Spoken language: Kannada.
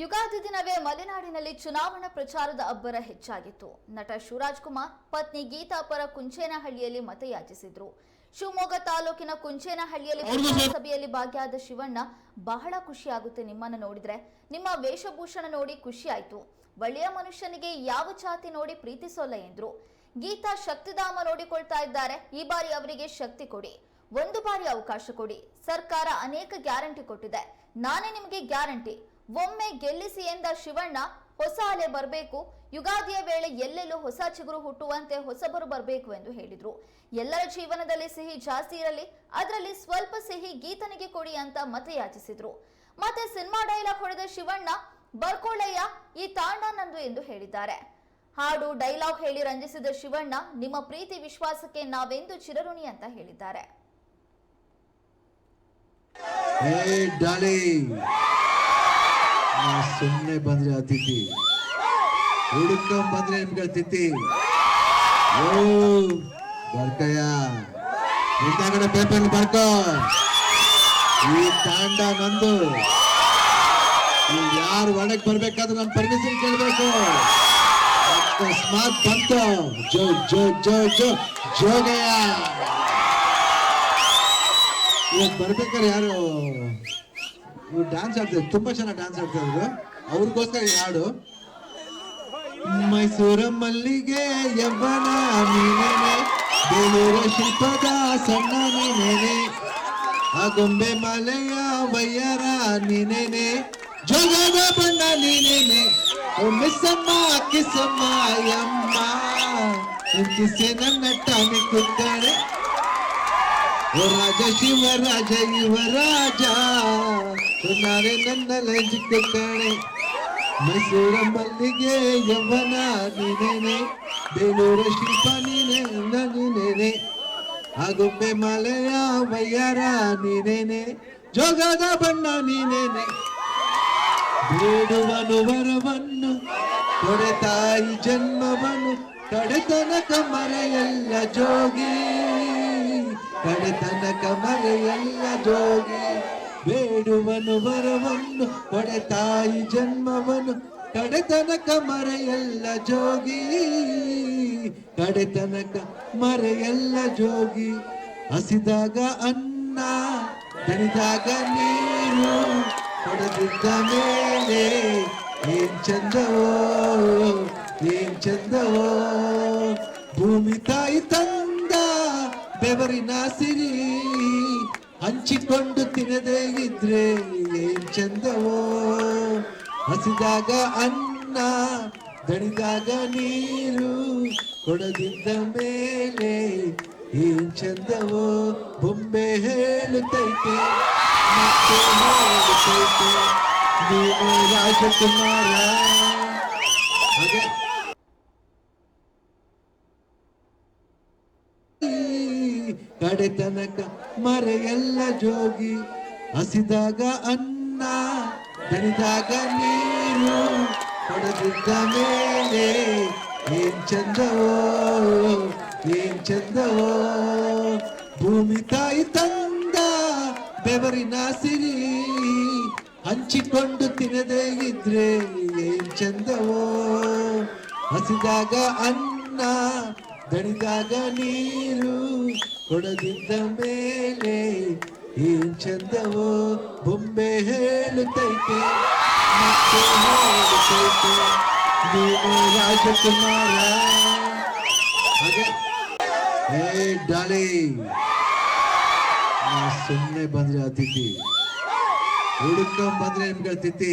ಯುಗಾದಿ ದಿನವೇ ಮಲೆನಾಡಿನಲ್ಲಿ ಚುನಾವಣಾ ಪ್ರಚಾರದ ಅಬ್ಬರ ಹೆಚ್ಚಾಗಿತ್ತು. ನಟ ಶಿವರಾಜ್ ಕುಮಾರ್ ಪತ್ನಿ ಗೀತಾ ಪರ ಕುಂಚೇನಹಳ್ಳಿಯಲ್ಲಿ ಮತಯಾಚಿಸಿದ್ರು. ಶಿವಮೊಗ್ಗ ತಾಲೂಕಿನ ಕುಂಚೇನಹಳ್ಳಿಯಲ್ಲಿ ಸಭೆಯಲ್ಲಿ ಭಾಗಿಯಾದ ಶಿವಣ್ಣ ಬಹಳ ಖುಷಿಯಾಗುತ್ತೆ ನಿಮ್ಮನ್ನ ನೋಡಿದ್ರೆ. ನಿಮ್ಮ ವೇಷಭೂಷಣ ನೋಡಿ ಖುಷಿಯಾಯ್ತು. ಒಳ್ಳೆಯ ಮನುಷ್ಯನಿಗೆ ಯಾವ ಜಾತಿ ನೋಡಿ ಪ್ರೀತಿಸೋಲ್ಲ ಎಂದ್ರು. ಗೀತಾ ಶಕ್ತಿಧಾಮ ನೋಡಿಕೊಳ್ತಾ ಇದ್ದಾರೆ. ಈ ಬಾರಿ ಅವರಿಗೆ ಶಕ್ತಿ ಕೊಡಿ. ಒಂದು ಬಾರಿ ಅವಕಾಶ ಕೊಡಿ. ಸರ್ಕಾರ ಅನೇಕ ಗ್ಯಾರಂಟಿ ಕೊಟ್ಟಿದೆ. ನಾನೇ ನಿಮಗೆ ಗ್ಯಾರಂಟಿ. ಒಮ್ಮೆ ಗೆಲ್ಲಿಸಿ ಎಂದ ಶಿವಣ್ಣ, ಹೊಸ ಅಲೆ ಬರಬೇಕು. ಯುಗಾದಿಯ ವೇಳೆ ಎಲ್ಲೆಲ್ಲೂ ಹೊಸ ಚಿಗುರು ಹುಟ್ಟುವಂತೆ ಹೊಸಬರು ಬರಬೇಕು ಎಂದು ಹೇಳಿದ್ರು. ಎಲ್ಲರ ಜೀವನದಲ್ಲಿ ಸಿಹಿ ಜಾಸ್ತಿ ಇರಲಿ, ಅದರಲ್ಲಿ ಸ್ವಲ್ಪ ಸಿಹಿ ಗೀತನಿಗೆ ಕೊಡಿ ಅಂತ ಮತಯಾಚಿಸಿದ್ರು. ಮತ್ತೆ ಸಿನಿಮಾ ಡೈಲಾಗ್ ಹೊಡೆದ ಶಿವಣ್ಣ ಬರ್ಕೊಳ್ಳಯ್ಯ ಈ ತಾಂಡ ನಂದು ಎಂದು ಹೇಳಿದ್ದಾರೆ. ಹಾಡು, ಡೈಲಾಗ್ ಹೇಳಿ ರಂಜಿಸಿದ ಶಿವಣ್ಣ, ನಿಮ್ಮ ಪ್ರೀತಿ ವಿಶ್ವಾಸಕ್ಕೆ ನಾವೆಂದು ಚಿರಋಣಿ ಅಂತ ಹೇಳಿದ್ದಾರೆ. ನಾ ಸುಮ್ಮನೆ ಬಂದ್ರೆ ಅತಿಥಿ ಹುಡುಕೊಂಡ್ ಬಂದ್ರೆ ನಿಮ್ಗೆ ಅತಿಥಿ ಓ, ಬರ್ಕಯ್ಯ. ಹಿಂದಾಗಡೆ ಪೇಪರ್ ಬರ್ಕೋ. ಈ ತಾಂಡ ನಂದು. ಯಾರು ಒಳಗೆ ಬರ್ಬೇಕಾದ್ರೆ ನಾನು ಪರ್ಮಿಷನ್ ಕೇಳ್ಬೇಕು. ಅಕಸ್ಮಾತ್ ಬಂತು. ಜೋ ಜೋ ಜೋ ಜೋ, ಜೋಗಯ್ಯ. ಇವತ್ತು ಬರ್ಬೇಕಾದ್ರೆ ಯಾರು? ಇವ್ರು ಡ್ಯಾನ್ಸ್ ಆಡ್ತಾರೆ ತುಂಬಾ ಚೆನ್ನಾಗಿ ಡ್ಯಾನ್ಸ್ ಆಡ್ತಾ ಇದ್ರು. ಅವ್ರಿಗೋಸ್ಕರ ಈ ಹಾಡು. ಮೈಸೂರ ಮಲ್ಲಿಗೆ ಯವ್ವನ ನೀನೇನೆ ಬೇಲೂರ ಶಿಲ್ಪದ ಸಣ್ಣ ನೀನೇನೆ ಆ ಗೊಂಬೆ ಮಲೆಯ ವಯ್ಯರ ನೀನೇನೆ ಜೋಗದ ಬಣ್ಣ ನೀನೇನೆ ಓ ಮಿಸ್ಸಮ್ಮ ಕಿಸಮ್ಮ ಯಮ್ಮ ಕಿಸೆ ನನ್ನ ಟಾಮಿ ಓ ರಾಜ ಶಿವರಾಜ ಯುವರಾಜ ನಾನೇ ನನ್ನ ಲಂಜಿಕ ಕಣೆ ಮೈಸೂರ ಮಲ್ಲಿಗೆ ಯವ್ವನ ನೀನೇನೆ. ಬೇಲೂರ ಶಿಲ್ಪ ನೀನೆ ನೀನೇನೆ ಆಗುಂಬೆ ಮಲೆಯ ವಯ್ಯರ ನೀನೇನೆ. ಜೋಗದ ಬಣ್ಣ ನೀನೇನೆ. ಬೇಡುವನು ವರವನ್ನು ತಾಯಿ ಜನ್ಮವನ್ನು, ಕಡೆತನಕ ಮರೆಯಲ್ಲ ಜೋಗಿ. ಕಡೆತನಕ ಕಮಲೆಯಲ್ಲ ಜೋಗಿ ಬೇಡುವನು ವರವನ್ನು ಕೊಡೆ ತಾಯಿ ಜನ್ಮವನ್ನು ಕಡೆತನಕ ಕಮರೆಯಲ್ಲ ಜೋಗಿ ಕಡೆತನಕ ಮರೆಯೆಲ್ಲ ಜೋಗಿ, ಹಸಿದಾಗ ಅನ್ನ, ದಣಿದಾಗ ನೀರು ಹೊಡೆದಿದ್ದ ಮೇಲೆ ಏನ್ ಚಂದವೋ ಏನ್ ಚಂದವೋ ಭೂಮಿ ತಾಯಿ ತಂದ ಬೆವರಿನ ಸಿರಿ ಹಂಚಿಕೊಂಡು ತಿನ್ನದೇ ಇದ್ರೆ ಏನ್ ಚಂದವೋ? ಹಸಿದಾಗ ಅನ್ನ, ದಣಿದಾಗ ನೀರು ಕೊಡದಿದ್ದ ಮೇಲೆ ಏನ್ ಚಂದವೋ? ಬೊಂಬೆ ಹೇಳುತ್ತೈತೆ, ಮತ್ತೆ ರಾಜಕುಮಾರ. ಹಾಗೆ. ಕಡೆತನಕ ಮರೆಯಲ್ಲ ಜೋಗಿ. ಹಸಿದಾಗ ಅನ್ನ, ದಣಿದಾಗ ನೀರು ಹೊಡೆದಿದ್ದ ಮೇಲೆ ಏನ್ ಚಂದವೋ ಏನ್ ಚಂದವೋ. ಭೂಮಿ ತಾಯಿ ತಂದ ಬೆವರಿನ ಸಿರಿ, ಹಂಚಿಕೊಂಡು ತಿನ್ನದೇ ಇದ್ರೆ ಏನ್ ಚಂದವೋ. ಹಸಿದಾಗ ಅನ್ನ, ದಣಿದಾಗ ನೀರು ಕೊಡದಿದ್ದ ಮೇಲೆ ಏನ್ ಚಂದವೋ ಬೊಂಬೆ ಹೇಳುತ್ತೈತೆ ಮತ್ತೆ ಹೇಳುತ್ತೈತೆ ನೀನು ರಾಜಕುಮಾರ. ಹಾಗೆ. ಹೇ ಡಾಲಿ. ನಾ ಸುಮ್ಮನೆ ಬಂದ್ರೆ ಅತಿಥಿ ಹುಡುಕೊಂಡ್ ಬಂದ್ರೆ ನಿಮ್ಗೆ ತಿಥಿ